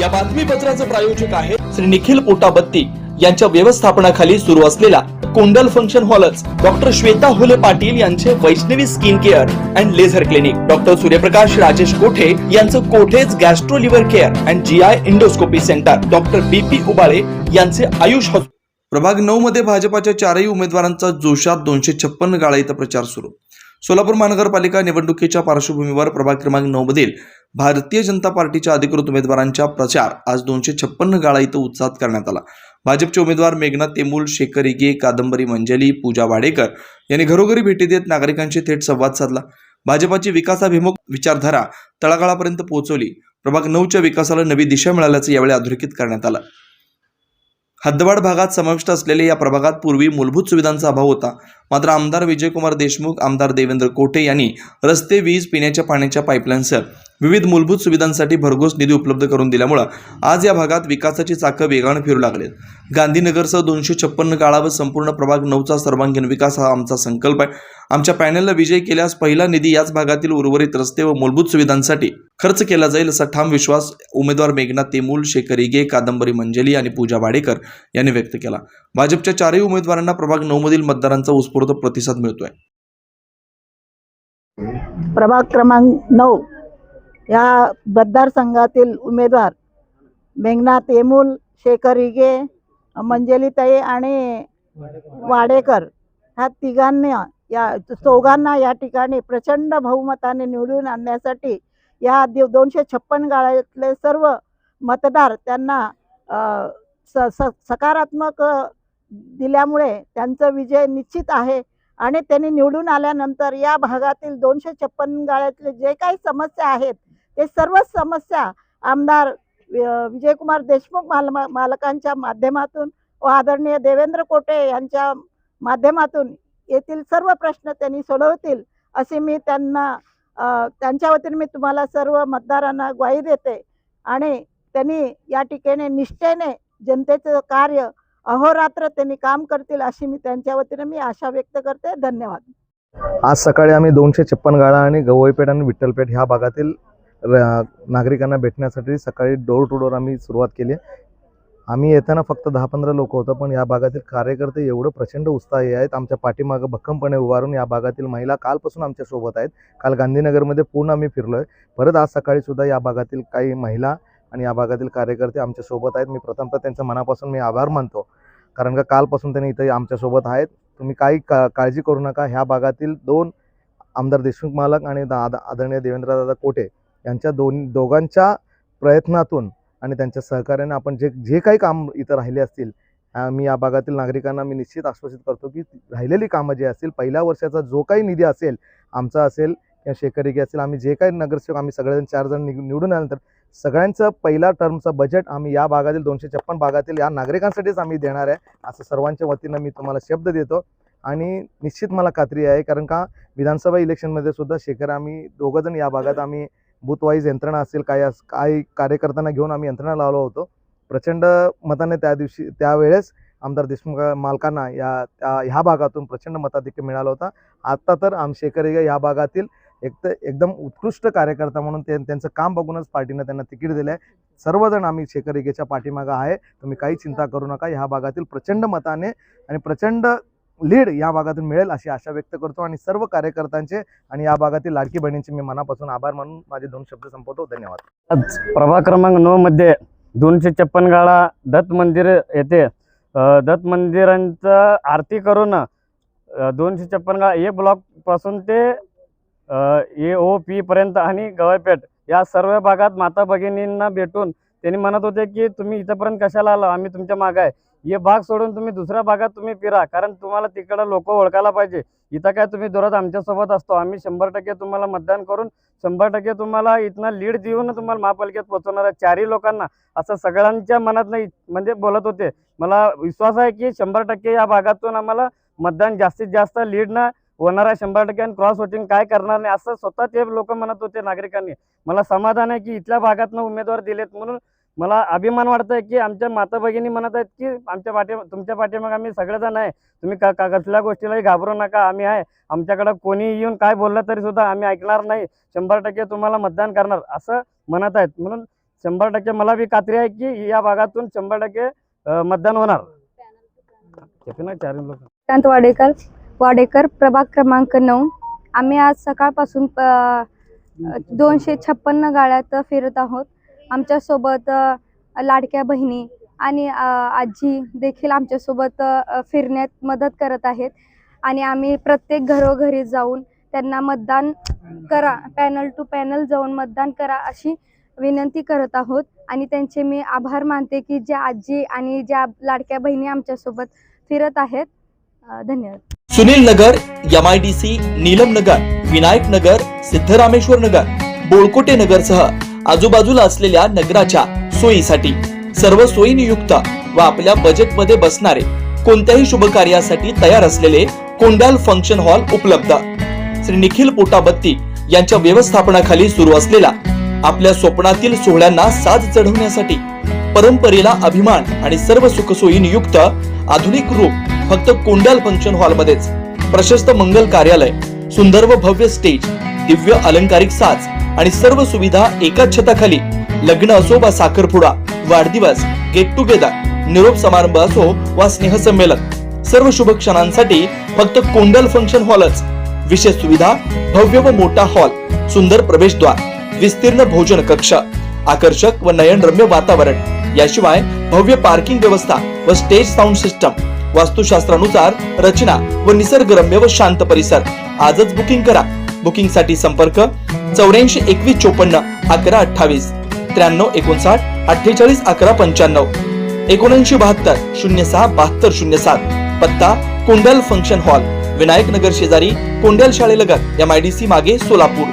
या बातमीपत्राचं प्रायोजक आहे श्री निखिल पोटाबत्ती. यांच्या व्यवस्थापनाखाली सुरू असलेला कोंडल फंक्शन हॉलच डॉक्टर श्वेता होले पाटील यांचे Vaishnavi skin care and laser clinic. Doctor Suryaprakash Rajesh Kothe यांचं कोठेज gastro liver care and G I endoscopy centre. Doctor B P Ubale यांचे आयुष हॉस्पिटल प्रभाग नऊ मध्ये भाजपाच्या चारही उमेदवारांचा जोशात दोनशे छप्पन गाळा इथं प्रचार सुरू. सोलापूर महानगरपालिका निवडणुकीच्या पार्श्वभूमीवर प्रभाग क्रमांक नऊ मधील भारतीय जनता पार्टीच्या अधिकृत उमेदवारांचा प्रचार आज दोनशे छप्पन्न गाळा इथं उत्साहात करण्यात आला. भाजपचे उमेदवार मेघना तेमूल शेखर इगे कादंबरी मंजली पूजा वाडेकर यांनी घरोघरी भेटी देत नागरिकांशी थेट संवाद साधला. भाजपाची विकासाभिमुख विचारधारा तळागाळापर्यंत पोहोचवली. प्रभाग नऊच्या विकासाला नवी दिशा मिळाल्याचं यावेळी अधोरेखित करण्यात आलं. हद्दवाड भागात समाविष्ट असलेल्या या प्रभागात पूर्वी मूलभूत सुविधांचा अभाव होता. मात्र आमदार विजयकुमार देशमुख आमदार देवेंद्र कोठे यांनी रस्ते वीज पिण्याच्या पाण्याच्या पाईपलाईनसह विविध मूलभूत सुविधांसाठी भरघोस निधी उपलब्ध करून दिल्यामुळं आज या भागात विकासाची चाकं वेगानं फिरू लागलेत. गांधीनगरसह दोनशे छप्पन्न गाळा व संपूर्ण प्रभाग नऊचा सर्वांगीण विकास हा आमचा संकल्प आहे. आमच्या पॅनलला विजय केल्यास पहिला निधी याच भागातील उर्वरित रस्ते व मूलभूत सुविधांसाठी खर्च केला जाईल असा ठाम विश्वास उमेदवार मेघनाथ तेमूल शेखर इगे कादंबरी मंजली आणि पूजा वाडेकर यांनी व्यक्त केला. भाजपच्या चारही उमेदवारांना प्रभाग नऊ मधील मतदारांचा उत्स्फूर्त प्रतिसाद मिळतोय. प्रभाग क्रमांक नऊ या मतदारसंघातील उमेदवार मेघनाथ येमूल शेखर इगे मंजलीताई आणि वाडेकर ह्या तिघांना या चौघांना या ठिकाणी प्रचंड बहुमताने निवडून आणण्यासाठी या दि दोनशे छप्पन गाळ्यातले सर्व मतदार त्यांना स स सकारात्मक दिल्यामुळे त्यांचा विजय निश्चित आहे आणि त्यांनी निवडून आल्यानंतर या भागातील दोनशे छप्पन गाळ्यातले जे काही समस्या आहेत ते सर्व समस्या आमदार विजयकुमार देशमुख माल मालकांच्या माध्यमातून व आदरणीय देवेंद्र कोटे यांच्या माध्यमातून येथील सर्व प्रश्न त्यांनी सोडवतील असे मी त्यांना त्यांच्या वतीने मी तुम्हाला सर्व मतदारांना ग्वाही देते. आणि त्यांनी या ठिकाणी निष्ठेने जनतेचं कार्य अहोरात्र त्यांनी काम करतील अशी मी त्यांच्या वतीने मी आशा व्यक्त करते. धन्यवाद. आज सकाळी आम्ही दोनशे छप्पन गाळा आणि गवईपेठ आणि विठ्ठलपेठ ह्या भागातील नागरिकांना भेटण्यासाठी सकाळी डोर टू डोर आम्ही सुरुवात केली. आम्ही येताना फक्त दहा पंधरा लोक होतो पण या भागातील कार्यकर्ते एवढं प्रचंड उत्साही आहेत. आमच्या पाठीमागं भक्कमपणे उभारून या भागातील महिला कालपासून आमच्यासोबत आहेत. काल गांधीनगरमध्ये पूर्ण आम्ही फिरलो आहे परत आज सकाळीसुद्धा या भागातील काही महिला आणि या भागातील कार्यकर्ते आमच्यासोबत आहेत. मी प्रथमतः त्यांचं मनापासून मी आभार मानतो. कारण का कालपासून त्यांनी इथे आमच्यासोबत आहेत. तुम्ही काही का काळजी करू नका. ह्या भागातील दोन आमदार देशमुख मालक आणि दा आदरणीय देवेंद्रदादा कोटे यांच्या दोन दोघांच्या प्रयत्नातून आणि त्यांच्या सहकार्याने आपण जे जे काही काम इथं राहिले असतील मी या भागातील नागरिकांना मी निश्चित आश्वासित करतो की राहिलेली कामं जे असतील पहिल्या वर्षाचा जो काही निधी असेल आमचा असेल किंवा शेखरिके असेल आम्ही जे काही नगरसेवक आम्ही सगळेजण चार जण निवडून आल्यानंतर सगळ्यांचं पहिला टर्मचं बजेट आम्ही या भागातील दोनशे छप्पन भागातील या नागरिकांसाठीच आम्ही देणार आहे असं सर्वांच्या वतीनं मी तुम्हाला शब्द देतो. आणि निश्चित मला खात्री आहे कारण का विधानसभा इलेक्शनमध्ये सुद्धा शेखर आम्ही दोघंजण या भागात आम्ही बूथवाईज यंत्रणा असेल काही अस काही कार्यकर्त्यांना घेऊन आम्ही यंत्रणा लावलो होतो. प्रचंड मताने त्या दिवशी त्यावेळेस आमदार देशमुख मालकांना या त्या ह्या भागातून प्रचंड मताधिक्य मिळाला होता. आत्ता तर आम शेखर या भागातील एक तर एकदम उत्कृष्ट कार्यकर्ता म्हणून ते त्यांचं काम बघूनच पार्टीनं त्यांना तिकीट दिलं आहे सर्वजण आम्ही शेकरेगेच्या पाठीमागं आहे. तुम्ही काही चिंता करू नका. ह्या भागातील प्रचंड मताने आणि प्रचंड लीड या भागातून मिळेल अशी आशा व्यक्त करतो आणि सर्व कार्यकर्त्यांचे आणि या भागातील लाडकी बहिणींचे मी मनापासून आभार मानून माझे दोन शब्द संपवतो. धन्यवाद. आज प्रभाग क्रमांक नऊ मध्ये दोनशे छप्पन गाळा दत्त मंदिर येथे दत्त मंदिरांचं आरती करून दोनशे छप्पन गाळा ए ब्लॉकपासून ते ए ओ पी पर्यंत आणि गवायपेठ या सर्व भागात माता भगिनींना भेटून त्यांनी म्हणत होते की तुम्ही इथंपर्यंत कशाला आला? आम्ही तुमच्या मागं आहे. हे भाग सोडून तुम्ही दुसऱ्या भागात तुम्ही फिरा कारण तुम्हाला तिकडं लोक ओळखायला पाहिजे. इथं काय तुम्ही दररोज आमच्यासोबत असतो. आम्ही शंभर टक्के तुम्हाला मतदान करून शंभर टक्के तुम्हाला इथनं लीड देऊन तुम्हाला महापालिकेत पोहोचवणार आहे. चारही लोकांना असं सगळ्यांच्या मनात नाही म्हणजे बोलत होते. मला विश्वास आहे की शंभर टक्के या भागातून आम्हाला मतदान जास्तीत जास्त लीडनं होणार आहे शंभर टक्के आणि क्रॉस वोटिंग काय करणार नाही असं स्वतः ते लोक म्हणत होते नागरिकांनी. मला समाधान आहे की इथल्या भागातनं उमेदवार दिलेत म्हणून मला अभिमान वाटतंय की आमच्या माता भगिनी म्हणत आहेत की आमच्या पाठी तुमच्या पाठीमाग आम्ही सगळेजण आहे. तुम्ही का कसल्या गोष्टीलाही घाबरू नका. आम्ही आहे. आमच्याकडं कोणी येऊन काय बोललं तरी सुद्धा आम्ही ऐकणार नाही. शंभर टक्के तुम्हाला मतदान करणार असं म्हणत आहेत. म्हणून शंभर टक्के मला बी खात्री आहे की या भागातून शंभर टक्के मतदान होणार. चार लोक. वाडेकर. वाडेकर प्रभाग क्रमांक नऊ. आम्ही आज सकाळपासून दोनशे छप्पन्न गाड्यात फिरत आहोत. आमच्यासोबत लाडक्या बहिणी आणि आजी देखील आमच्यासोबत फिरण्यात मदत करत आहेत. आणि आम्ही प्रत्येक घरोघरी जाऊन त्यांना मतदान करा पॅनल टू पॅनल जाऊन मतदान करा अशी विनंती करत आहोत. आणि त्यांचे मी आभार मानते की ज्या आजी आणि ज्या लाडक्या बहिणी आमच्यासोबत फिरत आहेत. धन्यवाद. Sunil Nagar M I D C Neelam Nagar Vinayak Nagar Siddharameshwar Nagar Bolkote Nagar सह आजूबाजूला असलेल्या नगराच्या सोयीसाठी. सर्व सोयीनियुक्त व आपल्या बजेटमध्ये बसणारे कोणत्याही शुभ कार्यासाठी तयार असलेले कोंडाल फंक्शन हॉल उपलब्ध. श्री निखिल पोटाबत्ती यांच्या व्यवस्थापनाखाली सुरू असलेला आपल्या स्वप्नातील सोहळ्यांना साज चढवण्यासाठी परंपरेला अभिमान आणि सर्व सुखसोयी युक्त आधुनिक रूप फक्त कोंडाल फंक्शन हॉल मध्येच. प्रशस्त मंगल कार्यालय सुंदर व भव्य स्टेज दिव्य अलंकारिक साज आणि सर्व सुविधा एकाच छताखाली. लग्न असो वा साखरपुडा वाढदिवस गेट टुगेदर निरोप समारंभ असो वा स्नेहसंमेलन सर्व शुभ क्षणांसाठी फक्त कोंडल फंक्शन हॉलच विशेष सुविधा भव्य व मोठा हॉल सुंदर प्रवेशद्वार विस्तीर्ण भोजन कक्ष आकर्षक व नयनरम्य वातावरण. याशिवाय भव्य पार्किंग व्यवस्था व स्टेज साऊंड सिस्टम वास्तुशास्त्रानुसार रचना व निसर्गरम्य व शांत परिसर. आजच बुकिंग करा. बुकिंगसाठी संपर्क चौऱ्याऐंशी एकवीस चोपन्न अकरा अठ्ठावीस त्र्याण्णव एकोणसाठ अठ्ठेचाळीस अकरा पंच्याण्णव एकोणऐंशी बहात्तर शून्य सहा बहात्तर शून्य सात. पत्ता कोंडल फंक्शन हॉल विनायक नगर शेजारी कोंडल शाळेलगत एम आय डी सी मागे सोलापूर.